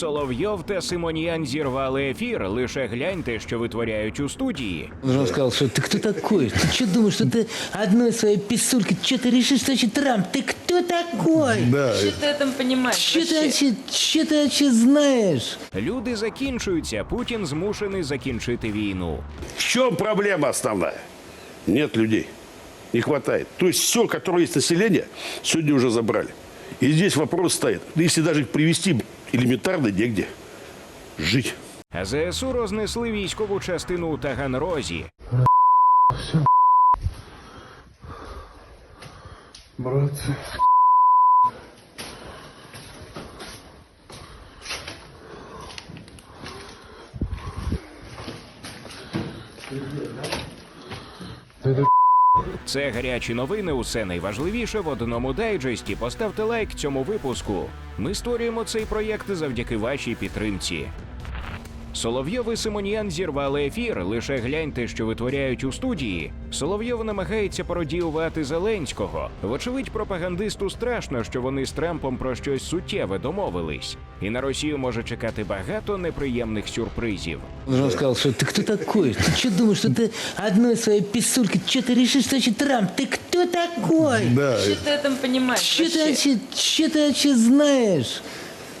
Соловйов та Симоніян зірвали ефір. Лише гляньте, що витворяють у студії. Он сказал, что ты кто такой? Ты что думаешь, что ты одной своей писулькой что ты решишь, что значит Трамп? Ты кто такой? Да, Что ты там понимаешь Что ты, вообще? вообще, что ты вообще знаешь? Люди закінчуються. Путін змушений закінчити війну. В чем проблема основная? Нет людей. Не хватает. То есть все, которое есть население, сегодня уже забрали. И здесь вопрос стоит. Если даже их привести элементарно негде жить. А ЗСУ рознесли військову частину у Таганрозі. Братцы. Це гарячі новини. Усе найважливіше в одному дайджесті. Поставте лайк цьому випуску. Ми створюємо цей проєкт завдяки вашій підтримці. Соловйов і Симоніян зірвали ефір. Лише гляньте, що витворяють у студії. Соловйов намагається пародіювати Зеленського. Вочевидь, пропагандисту страшно, що вони з Трампом про щось суттєве домовились І на Росію може чекати багато неприємних сюрпризів. Он сказал, что ты кто такой? Ты что думаешь, что ты одной своей писулькой что ты решишь, что значит Трамп? Ты кто такой? Да. Что ты там понимаешь Что ты вообще? вообще, что ты вообще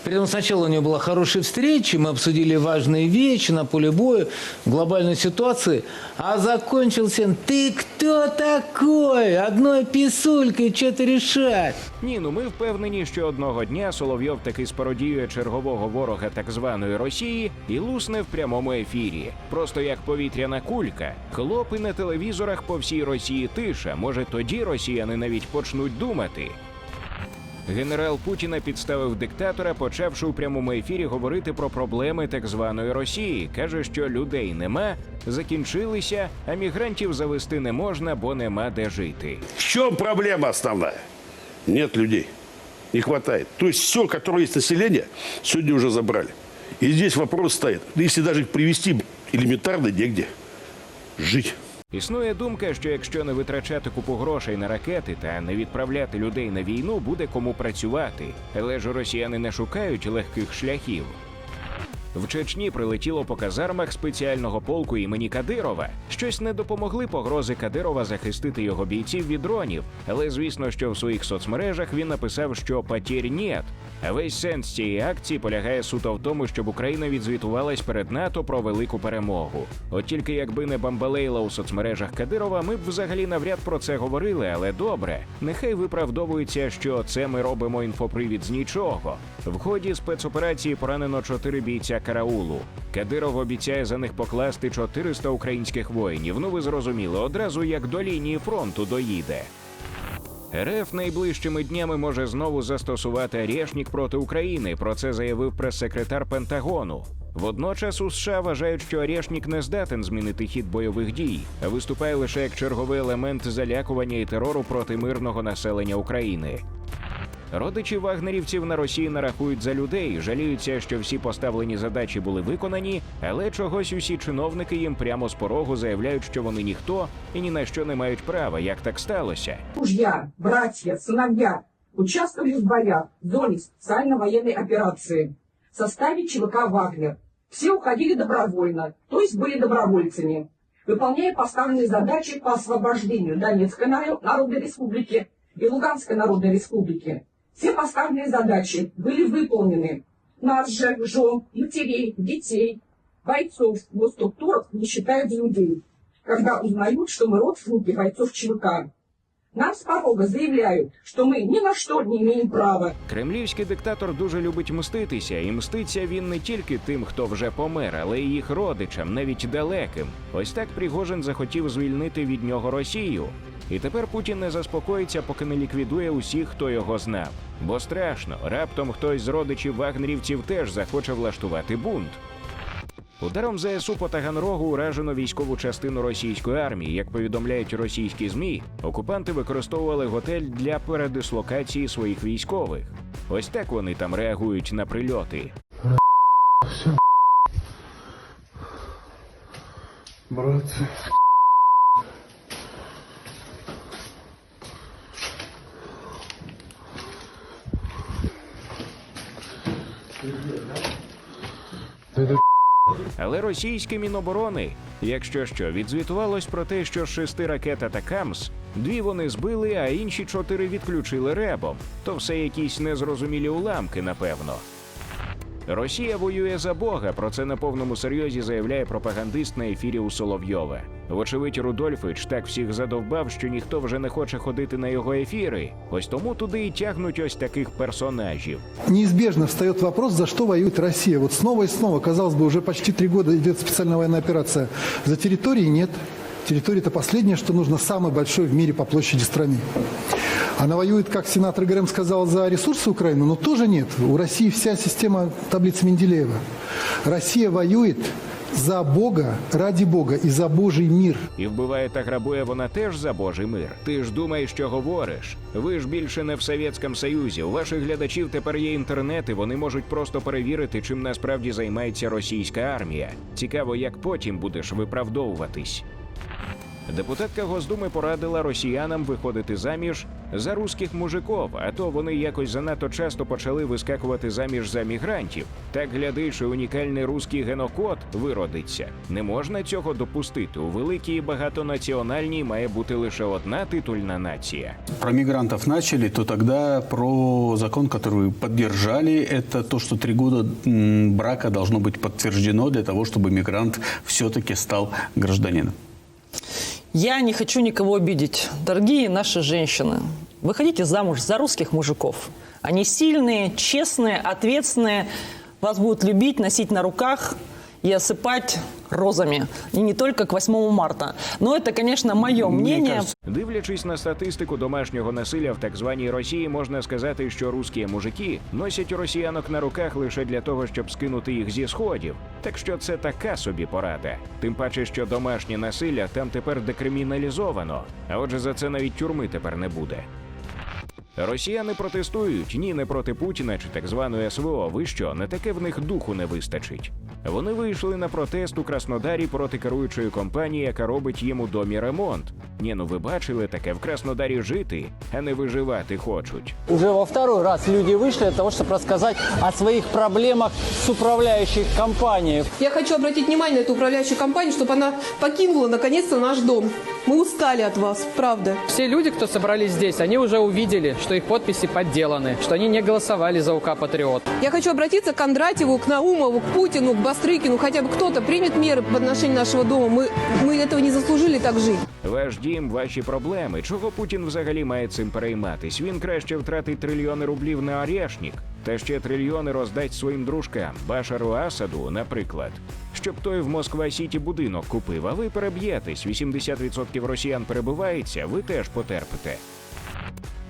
знаешь? Притом сначала у него была хорошая встреча, мы обсудили важные вещи на поле боя, глобальной ситуации, а закончился он, ты кто такой? Одной писулькой что-то решать? Ні, ну ми впевнені, що одного дня Соловйов таки спародіює чергового ворога так званої Росії і лусне в прямому ефірі. Просто як повітряна кулька. Хлопи на телевізорах по всій Росії тиша. Може, тоді росіяни навіть почнуть думати. Генерал Путіна підставив диктатора, почавши у прямому ефірі говорити про проблеми так званої Росії. каже, що людей нема, закінчилися, а мігрантів завести не можна, бо нема де жити. В чем проблема основная? Нет людей. Не хватает. То есть все, которое есть население, сегодня уже забрали. И здесь вопрос стоит. Если даже их привести элементарно негде жить. Існує думка, що якщо не витрачати купу грошей на ракети та не відправляти людей на війну, буде кому працювати. Але ж росіяни не шукають легких шляхів. В Чечні прилетіло по казармах спеціального полку імені Кадирова. Щось не допомогли погрози Кадирова захистити його бійців від дронів. Але звісно, що в своїх соцмережах він написав, що потір нет. Весь сенс цієї акції полягає суто в тому, щоб Україна відзвітувалась перед НАТО про велику перемогу. От тільки якби не бамбалейла у соцмережах Кадирова, ми б взагалі навряд про це говорили, але добре. Нехай виправдовується, що це ми робимо інфопривід з нічого. В ході спецоперації поранено чотири бійця караулу. Кадиров обіцяє за них покласти 400 українських воїнів. Ну ви зрозуміли, одразу як до лінії фронту доїде. РФ найближчими днями може знову застосувати арешник проти України. Про це заявив прес-секретар Пентагону. Водночас у США вважають, що арешник не здатен змінити хід бойових дій, а виступає лише як черговий елемент залякування і терору проти мирного населення України. Родичі вагнерівців на Росії нарахують за людей, жаліються, що всі поставлені задачі були виконані, але чогось усі чиновники їм прямо з порогу заявляють, що вони ніхто і ні на що не мають права. Як так сталося? мужья, братья, сыновья участвовали в боях в зоне специально-военной операции в составе ЧВК «Вагнер». Все уходили добровольно, то есть были добровольцами, выполняя поставленные задачи по освобождению Донецкой Наро- Народной Республики и Луганской Народной Республики. Все поставленные задачи были выполнены. Нас же, жен, матерей, детей, бойцов госструктурах не считают людей, когда узнают, что мы родственники бойцов ЧВК. Нам с порога заявляют, что мы ни на что не имеем права. Кремлівський диктатор дуже любить мститися, і мститься він не тільки тим, хто вже помер, але й їх родичам, навіть далеким. Ось так Пригожин захотів звільнити від нього Росію. І тепер Путін не заспокоїться, поки не ліквідує усіх, хто його знав. Бо страшно, раптом хтось з родичів вагнерівців теж захоче влаштувати бунт. Типу, Ударом ЗСУ по Таганрогу уражено військову частину російської армії. Як повідомляють російські змі, окупанти використовували готель для передислокації своїх військових. Ось так вони там реагують на прильоти. Братці. Ти але російське міноборони, якщо що, відзвітувалось про те, що з шести ракет Атакамс дві вони збили, а інші чотири відключили ребом. То все якісь незрозумілі уламки, напевно. Росія воює за Бога. Про це на повному серйозі заявляє пропагандист на ефірі у Соловйова. Вочевидь, Рудольфич так всіх задовбав, що ніхто вже не хоче ходити на його ефіри. Ось тому туди і тягнуть ось таких персонажів. Неизбежно встает вопрос, за что воюет Россия. Вот снова и снова, казалось бы, уже почти три года идет специальная военная операция. За территории нет. Территория – это последнее, что нужно самой большой в мире по площади стране. Она воюет, как сенатор Грэм сказал, за ресурсы Украины, но тоже нет. У России вся система таблицы Менделеева. Россия воюет за Бога, ради Бога и за Божий мир. І вбиває та грабує вона теж за Божий мир. Ти ж думаєш, що говориш. Ви ж більше не в Совєтському Союзі. У ваших глядачів тепер є інтернет, і вони можуть просто перевірити, чим насправді займається російська армія. Цікаво, як потім будеш виправдовуватись. Депутатка Госдуми порадила росіянам виходити заміж за руських мужиков, а то вони якось занадто часто почали вискакувати заміж за мігрантів. Так глядиш, і унікальний руський генокод виродиться. Не можна цього допустити. У великій і багатонаціональній має бути лише одна титульна нація. про мигрантов начали, то тогда про закон, который вы поддержали, это то, что три года м, брака должно быть подтверждено для того, чтобы мигрант все-таки стал гражданином. Я не хочу никого обидеть. Дорогие наши женщины, выходите замуж за русских мужиков. Они сильные, честные, ответственные. Вас будут любить, носить на руках и осыпать розами. И не только к 8 марта. Но это, конечно, мое мнение. Дивлячись на статистику домашнього насилля в так званій Росії, можна сказати, що русські мужики носять росіянок на руках лише для того, щоб скинути їх зі сходів. Так що це така собі порада. Тим паче, що домашнє насилля там тепер декриміналізовано, а отже, за це навіть тюрми тепер не буде. Росіяни протестують ні не проти Путіна чи так званої СВО. Ви що, не таке в них духу не вистачить. Вони вийшли на протест у Краснодарі проти керуючої компанії, яка робить їм у домі ремонт. Ні, ну ви бачили таке в Краснодарі жити, а не виживати хочуть. Уже во второй раз люди вышли для того, чтобы рассказать о своих проблемах с управляющей компанией. Я хочу обратить внимание на эту управляющую компанию, чтобы она покинула наконец-то наш дом. Мы устали от вас, правда. Все люди, кто собрались здесь, они уже увидели, что их подписи подделаны, что они не голосовали за УК «Патриот». Я хочу обратиться к Кондратьеву, к Наумову, к Путину, к Бастрыкину. Хотя бы кто-то примет меры по отношению нашего дома. Мы, мы этого не заслужили так жить. Ваш дім, ваші проблеми. Чого Путін взагалі має цим перейматись? Він краще втратить трильйони рублів на Орешник, та ще трильйони роздасть своїм дружкам Башару Асаду, наприклад. Щоб той в Москва Сіті будинок купив, а ви переб'єтесь. 80% росіян перебувається, ви теж потерпите.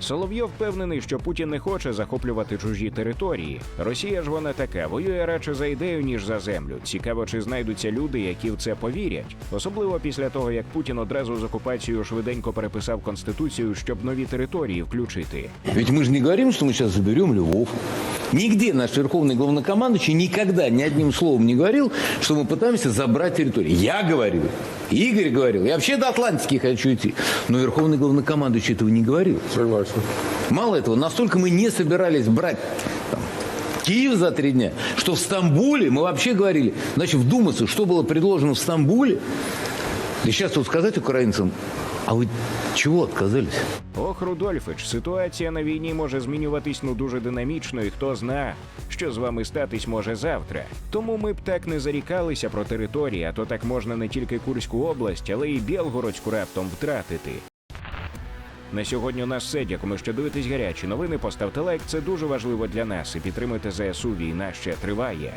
Соловйов впевнений, що Путін не хоче захоплювати чужі території. Росія ж вона така, воює радше за ідею, ніж за землю. Цікаво, чи знайдуться люди, які в це повірять. Особливо після того, як Путін одразу з окупацією швиденько переписав конституцію, щоб нові території включити. Ведь мы же не говорим, что мы сейчас заберем Львов. Нигде наш верховный главнокомандующий никогда ни одним словом не говорил, что мы пытаемся забрать территорию. Я говорил, Игорь говорил, я вообще до Атлантики хочу идти. Но верховный главнокомандующий этого не говорил. согласен. Мало этого, настолько мы не собирались брать там, Киев за три дня, что в Стамбуле мы вообще говорили, значит, вдуматься, что было предложено в Стамбуле. И сейчас вот сказать украинцам, а вы чего отказались? Ох, Рудольфич, ситуація на війні може змінюватись ну дуже динамічно, і хто зна, що з вами статись може завтра. Тому ми б так не зарікалися про території, а то так можна не тільки Курську область, але й Білгородську раптом втратити. На сьогодні у нас все. Дякуємо, що дивитесь гарячі новини. Поставте лайк, це дуже важливо для нас. І підтримуйте ЗСУ. Війна ще триває.